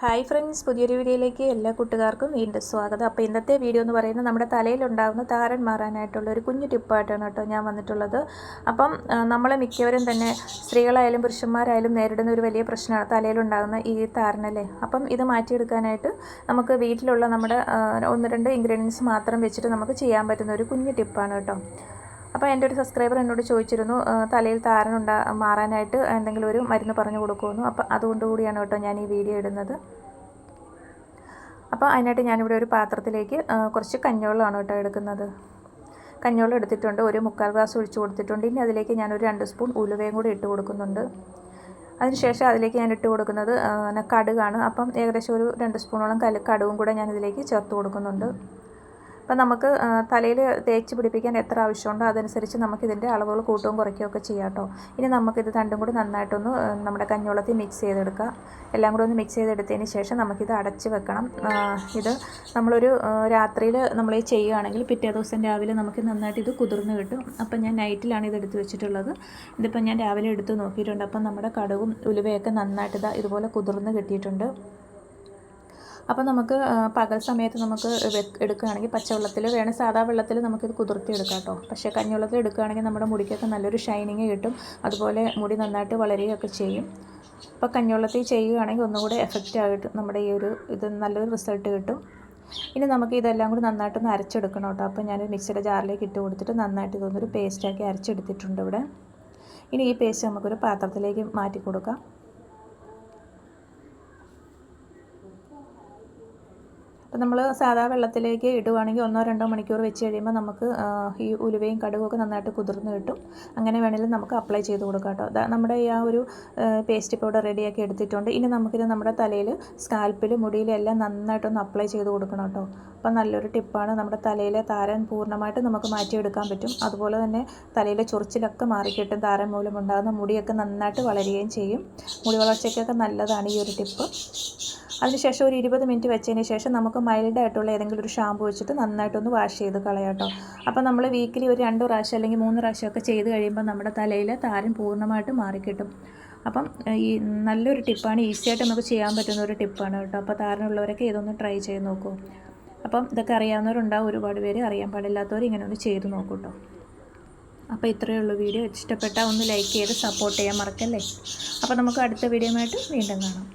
Hi friends പുതിയൊരു വീഡിയോയിലേക്ക് എല്ലാ കൂട്ടുകാർക്കും വീണ്ടും സ്വാഗതം. അപ്പോൾ ഇന്നത്തെ വീഡിയോ എന്ന് പറയുന്നത് നമ്മുടെ തലയിലുണ്ടാകുന്ന താരൻ മാറാനായിട്ടുള്ള ഒരു കുഞ്ഞു ടിപ്പായിട്ടാണ് കേട്ടോ ഞാൻ വന്നിട്ടുള്ളത്. അപ്പം നമ്മൾ മിക്കവരും തന്നെ സ്ത്രീകളായാലും പുരുഷന്മാരായാലും നേരിടുന്ന ഒരു വലിയ പ്രശ്നമാണ് തലയിലുണ്ടാകുന്ന ഈ താരനല്ലേ. അപ്പം ഇത് മാറ്റിയെടുക്കാനായിട്ട് നമുക്ക് വീട്ടിലുള്ള നമ്മുടെ ഒന്ന് രണ്ട് ഇൻഗ്രീഡിയൻസ് മാത്രം വെച്ചിട്ട് നമുക്ക് ചെയ്യാൻ പറ്റുന്ന ഒരു കുഞ്ഞു ടിപ്പാണ് കേട്ടോ. അപ്പോൾ എന്റെ ഒരു സബ്സ്ക്രൈബർ എന്നോട് ചോദിച്ചിരുന്നു തലയിൽ താരനുണ്ടാ മാറാനായിട്ട് എന്തെങ്കിലും ഒരു മരുന്ന് പറഞ്ഞു കൊടുക്കുമെന്നു. അപ്പോൾ അതുകൊണ്ടുകൂടിയാണ് കേട്ടോ ഞാൻ ഈ വീഡിയോ ഇടുന്നത്. അപ്പോൾ അതിനായിട്ട് ഞാനിവിടെ ഒരു പാത്രത്തിലേക്ക് കുറച്ച് കഞ്ഞോളമാണ് കേട്ടോ എടുക്കുന്നത്. കഞ്ഞോളം എടുത്തിട്ടുണ്ട് ഒരു മുക്കാൽ ഗ്ലാസ് ഒഴിച്ച് കൊടുത്തിട്ടുണ്ട്. ഇനി അതിലേക്ക് ഞാനൊരു രണ്ട് സ്പൂൺ ഉലുവയും കൂടി ഇട്ട് കൊടുക്കുന്നുണ്ട്. അതിനുശേഷം അതിലേക്ക് ഞാൻ ഇട്ട് കൊടുക്കുന്നത് കടുകാണ്. അപ്പം ഏകദേശം ഒരു രണ്ട് സ്പൂണോളം കൽ കടുവും കൂടെ ഞാൻ ഇതിലേക്ക് ചേർത്ത് കൊടുക്കുന്നുണ്ട്. അപ്പം നമുക്ക് തലയിൽ തേച്ച് പിടിപ്പിക്കാൻ എത്ര ആവശ്യമുണ്ടോ അതനുസരിച്ച് നമുക്കിതിന്റെ അളവുകൾ കൂട്ടുകയും കുറയ്ക്കുകയൊക്കെ ചെയ്യാം കേട്ടോ. ഇനി നമുക്കിത് രണ്ടും കൂടി നന്നായിട്ടൊന്ന് നമ്മുടെ കഞ്ഞോളത്തിൽ മിക്സ് ചെയ്തെടുക്കുക. എല്ലാം കൂടി ഒന്ന് മിക്സ് ചെയ്തെടുത്തതിന് ശേഷം നമുക്കിത് അടച്ച് വെക്കണം. ഇത് നമ്മളൊരു രാത്രിയിൽ നമ്മൾ ചെയ്യുകയാണെങ്കിൽ പിറ്റേ ദിവസം രാവിലെ നമുക്ക് നന്നായിട്ട് ഇത് കുതിർന്ന് കിട്ടും. അപ്പം ഞാൻ നൈറ്റിലാണ് ഇത് എടുത്ത് വെച്ചിട്ടുള്ളത്. ഇതിപ്പം ഞാൻ രാവിലെ എടുത്ത് നോക്കിയിട്ടുണ്ട്. അപ്പം നമ്മുടെ കടവും ഉലുവയൊക്കെ നന്നായിട്ട് ഇതാ ഇതുപോലെ കുതിർന്ന് കിട്ടിയിട്ടുണ്ട്. അപ്പോൾ നമുക്ക് പകൽ സമയത്ത് നമുക്ക് എടുക്കുകയാണെങ്കിൽ പച്ചവെള്ളത്തിൽ വേണേൽ സാധാ വെള്ളത്തിൽ നമുക്കിത് കുതിർത്തി എടുക്കാം കേട്ടോ. പക്ഷേ കഞ്ഞിവെള്ളത്തിൽ എടുക്കുകയാണെങ്കിൽ നമ്മുടെ മുടിക്കൊക്കെ നല്ലൊരു ഷൈനിങ് കിട്ടും. അതുപോലെ മുടി നന്നായിട്ട് വളരുകയൊക്കെ ചെയ്യും. അപ്പോൾ കഞ്ഞിവെള്ളത്തിൽ ചെയ്യുകയാണെങ്കിൽ ഒന്നുകൂടെ എഫക്റ്റ് ആയിട്ട് നമ്മുടെ ഈ ഒരു ഇത് നല്ലൊരു റിസൾട്ട് കിട്ടും. ഇനി നമുക്ക് ഇതെല്ലാം കൂടി നന്നായിട്ടൊന്ന് അരച്ചെടുക്കണം കേട്ടോ. അപ്പോൾ ഞാൻ മിക്സിയുടെ ജാറിലേക്ക് ഇട്ട് കൊടുത്തിട്ട് നന്നായിട്ട് ഇതൊന്നൊരു പേസ്റ്റാക്കി അരച്ചെടുത്തിട്ടുണ്ട് ഇവിടെ. ഇനി ഈ പേസ്റ്റ് നമുക്കൊരു പാത്രത്തിലേക്ക് മാറ്റി കൊടുക്കാം. അപ്പോൾ നമ്മൾ സാധാ വെള്ളത്തിലേക്ക് ഇടുവാണെങ്കിൽ ഒന്നോ രണ്ടോ മണിക്കൂർ വെച്ച് കഴിയുമ്പോൾ നമുക്ക് ഈ ഉലുവയും കടുകൊക്കെ നന്നായിട്ട് കുതിർന്ന് കിട്ടും. അങ്ങനെ വേണമെങ്കിലും നമുക്ക് അപ്ലൈ ചെയ്ത് കൊടുക്കാം കേട്ടോ. നമ്മുടെ ഈ ആ ഒരു പേസ്റ്റ് പൗഡർ റെഡിയാക്കി എടുത്തിട്ടുണ്ട്. ഇനി നമുക്കിത് നമ്മുടെ തലയിൽ സ്കാൽപ്പിൽ മുടിയിലും എല്ലാം നന്നായിട്ടൊന്ന് അപ്ലൈ ചെയ്ത് കൊടുക്കണം കേട്ടോ. അപ്പം നല്ലൊരു ടിപ്പാണ്. നമ്മുടെ തലയിലെ താരൻ പൂർണമായിട്ട് നമുക്ക് മാറ്റിയെടുക്കാൻ പറ്റും. അതുപോലെ തന്നെ തലയിലെ ചൊറിച്ചിലൊക്കെ മാറിക്കിട്ടും താരൻ മൂലം ഉണ്ടാകുന്ന മുടിയൊക്കെ നന്നായിട്ട് വളരുകയും ചെയ്യും. മുടി വളർച്ചയ്ക്കൊക്കെ നല്ലതാണ് ഈ ഒരു ടിപ്പ്. അതിനുശേഷം ഒരു ഇരുപത് മിനിറ്റ് വെച്ചതിന് ശേഷം നമുക്ക് മൈൽഡായിട്ടുള്ള ഏതെങ്കിലും ഒരു ഷാമ്പു വെച്ചിട്ട് നന്നായിട്ടൊന്ന് വാഷ് ചെയ്ത് കളയാട്ടോ അപ്പോൾ നമ്മൾ വീക്കിലി ഒരു രണ്ട് പ്രാവശ്യം അല്ലെങ്കിൽ മൂന്ന് പ്രാവശ്യമൊക്കെ ചെയ്ത് കഴിയുമ്പോൾ നമ്മുടെ തലയിൽ താരൻ പൂർണമായിട്ട് മാറിക്കിട്ടും. അപ്പം ഈ നല്ലൊരു ടിപ്പാണ് ഈസി ആയിട്ട് നമുക്ക് ചെയ്യാൻ പറ്റുന്ന ഒരു ടിപ്പാണ് കേട്ടോ. അപ്പോൾ താരനുള്ളവരൊക്കെ ഇതൊന്ന് ട്രൈ ചെയ്ത് നോക്കൂ. അപ്പം ഇതൊക്കെ അറിയാവുന്നവരുണ്ടാവും ഒരുപാട് പേര് അറിയാൻ പാടില്ലാത്തവർ ഇങ്ങനെ ഒന്ന് ചെയ്ത് നോക്കൂ കേട്ടോ. അപ്പോൾ ഇത്രയേ ഉള്ളൂ വീഡിയോ. ഇഷ്ടപ്പെട്ടാൽ ഒന്ന് ലൈക്ക് ചെയ്ത് സപ്പോർട്ട് ചെയ്യാൻ മറക്കല്ലേ? അപ്പോൾ നമുക്ക് അടുത്ത വീഡിയോ ആയിട്ട് വീണ്ടും കാണാം.